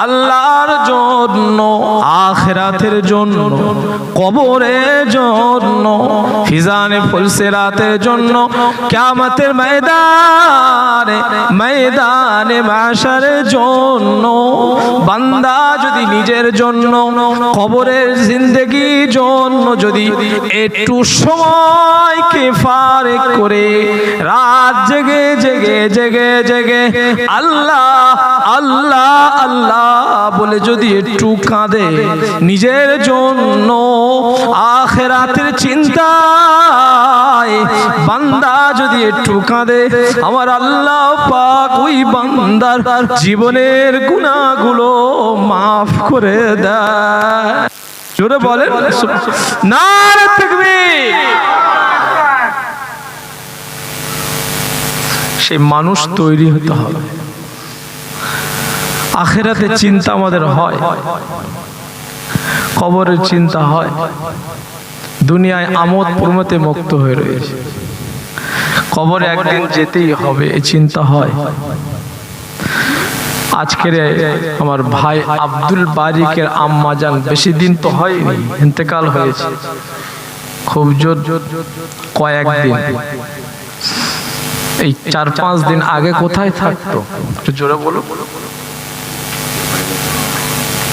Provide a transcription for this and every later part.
আল্লাহর জন্য আখেরাতের জন্য, কবরের জন্য, ফিজানে ফুলসেরাতের জন্য, কিয়ামতের ময়দানে ময়দানে মাশারের জন্য, বান্দা যদি নিজের জন্য, কবরের জিন্দগির জন্য যদি একটু সময়কে ফারে করে, রাত জেগে জেগে জেগে জেগে, আল্লাহ আল্লাহ আল্লাহ বলে যদি একটু কাঁদে নিজের জন্য আখেরাতের চিন্তায় বান্দা যদি একটু কাঁদে, আমার আল্লাহ পাক ওই বান্দার জীবনের গুণাগুলো মাফ করে দেয়। জোরে বলেন না সে মানুষ তৈরি হতে হবে। আখেরাতে চিন্তা আমাদের হয়। কবরের চিন্তা হয়। দুনিয়ায় আমোদ প্রমোতে মুক্ত হয়ে রয়েছে। কবরে একদিন যেতেই হবে এই চিন্তা হয়। আজকের আমার ভাই আব্দুল বারিকের আম্মা যান বেশি দিন তো হয়নি ইন্তেকাল হয়েছে। খুব জোর কয়েকদিন। এই চার পাঁচ দিন আগে কোথায় থাকতো? একটু জোরে বলো।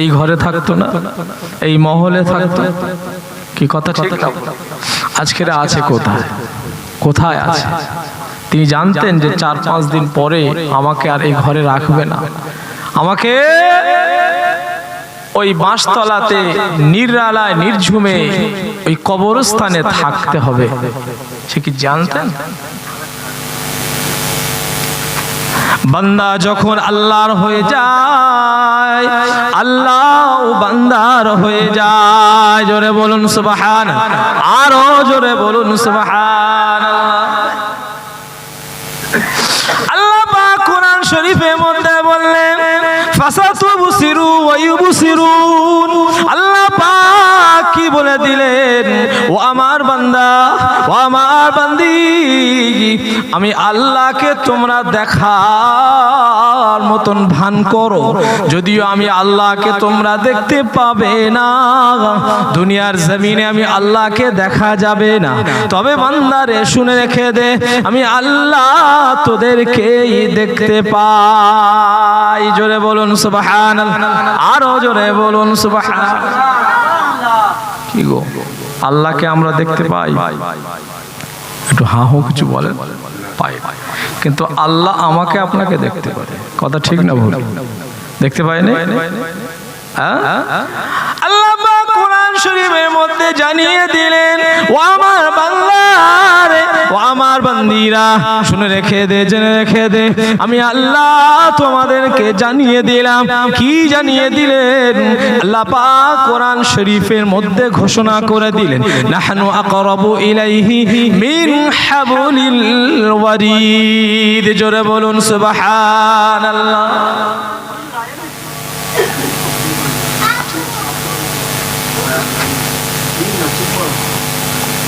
এই ঘরে থাকতো না, এই মহলে থাকতো। কি কথা ঠিক? আজকের আছে কোথায়? কোথায় আছে? তিনি জানতেন যে চার পাঁচ দিন পরে আমাকে আর এই ঘরে রাখবে না। আমাকে ওই বাঁশতলাতে নিরালায় নির্ঝুমে ওই কবরস্থানে থাকতে হবে। সে কি জানতেন? বান্দা যখন আল্লাহর হয়ে যায় আল্লাহ বান্দার হয়ে যায়। জোরে বলুন সুবহান, আরও জোরে বলুন সুবহান। আল্লাহ পাক কোরআন শরীফের মধ্যে বললেন, ফাসাতুবসিরু ওয়া ইউবসিরুন আল্লাহ পাক বলে দিলেন, ও আমার বান্দা, ও আমার বান্দি, আমি আল্লাহকে তোমরা দেখার মতন ভান করো। যদিও আমি আল্লাহকে তোমরা দেখতে পাবে না, দুনিয়ার জমিনে আমি আল্লাহকে দেখা যাবে না। তবে বান্দারে শুনে রেখে দে, আমি আল্লাহ তোদেরকেই দেখতে পাই। জোরে বলুন সুবহান আরও জোরে বলুন সুবহান গো আল্লাহকে আমরা দেখতে পাই। একটু হা হো কিছু বলেন। পাই। কিন্তু আল্লাহ আমাকে আপনাকে দেখতে পারে। কথা ঠিক না ভুল? দেখতে পাইনি? হ্যাঁ? আল্লাহ কোরআন শরীফের মধ্যে জানিয়ে দিলেন ও আমার আমার বান্দিরা, শুনে রেখে দে, জেনে রেখে দে। আমি আল্লাহ তোমাদেরকে জানিয়ে দিলাম। কি জানিয়ে দিলেন? আল্লাহ পাক কোরআন শরীফের মধ্যে ঘোষণা করে দিলেন, নাহনু আকরাবু ইলাইহি মিন হাবলিল ওয়ারিদ। জোরে বলুন, সুবহানাল্লাহ।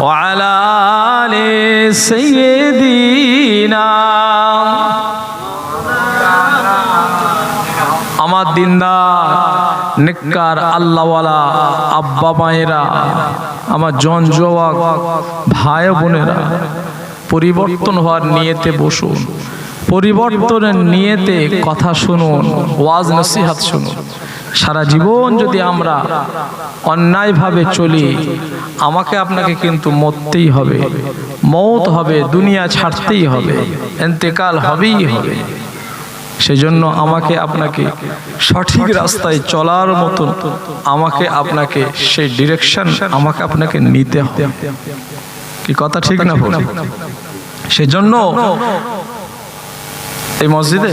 وعلى آل سيدنا আমার দিনদার নেককার আল্লাহওয়ালা আব্বা মায়েরা আমার জন জওয়াক ভাই বোনেরা পরিবর্তন হওয়ার নিয়েতে বসুন পরিবর্তনের নিয়েতে কথা শুনুন ওয়াজ নসিহাত শুনুন সারা জীবন যদি আমরা অন্যায়ভাবে চলি আমাকে আপনাকে কিন্তু মরতেই হবে। মৌত হবে দুনিয়া ছাড়তেই হবে এন্তেকাল হবেই হবে। সেজন্য আমাকে আপনাকে সঠিক রাস্তায় চলার মতন আমাকে আপনাকে সেই ডিরেকশন আমাকে আপনাকে নিতে হবে। কি কথা ঠিক না সেজন্য এই মসজিদে